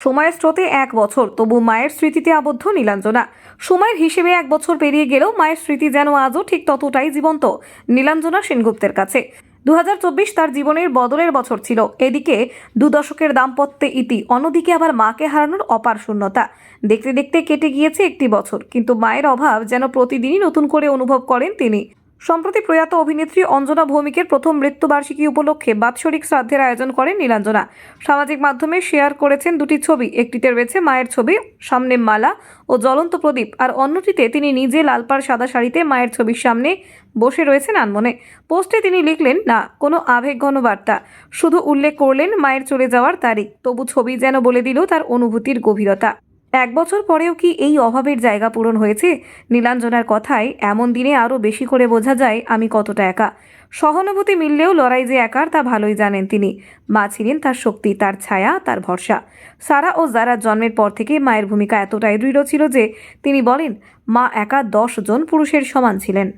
সময়ের স্রোতে এক বছর, তবু মায়ের স্মৃতিতে আবদ্ধ নীলাঞ্জনা। সময়ের হিসেবে এক বছর পেরিয়ে গেলেও মায়ের স্মৃতি যেন আজও ঠিক ততটাই জীবন্ত, নীলাঞ্জনা সেনগুপ্তের কাছে। দু হাজার চব্বিশ তার জীবনের বদলের বছর ছিল। এদিকে দু দশকের দাম্পত্যে ইতি, অন্যদিকে আবার মাকে হারানোর অপার শূন্যতা। দেখতে দেখতে কেটে গিয়েছে একটি বছর, কিন্তু মায়ের অভাব যেন প্রতিদিনই নতুন করে অনুভব করেন তিনি। সম্প্রতি প্রয়াত অভিনেত্রী অঞ্জনা ভৌমিকের প্রথম মৃত্যুবার্ষিকী উপলক্ষে বাৎসরিক শ্রাদ্ধের আয়োজন করেন নীলাঞ্জনা। সামাজিক মাধ্যমে শেয়ার করেছেন দুটি ছবি, একটিতে রয়েছে মায়ের ছবি, সামনে মালা ও জ্বলন্ত প্রদীপ, আর অন্যটিতে তিনি নিজে লালপাড় সাদা শাড়িতে মায়ের ছবির সামনে বসে রয়েছেন আনমনে। পোস্টে তিনি লিখলেন, না, কোনো আবেগঘন বার্তা। শুধু উল্লেখ করলেন মায়ের চলে যাওয়ার তারিখ, তবু ছবি যেন বলে দিল তার অনুভূতির গভীরতা। এক বছর পরেও কি এই অভাবের জায়গা পূরণ হয়েছে? নীলাঞ্জনার কথায়, এমন দিনে আরও বেশি করে বোঝা যায় আমি কতটা একা। সহানুভূতি মিললেও লড়াই যে একার তা ভালোই জানেন তিনি। মা ছিলেন তার শক্তি, তার ছায়া, তার ভরসা। সারা ও যারা জন্মের পর থেকে মায়ের ভূমিকা এতটাই দৃঢ় ছিল যে তিনি বলেন, মা একা দশ জন পুরুষের সমান ছিলেন।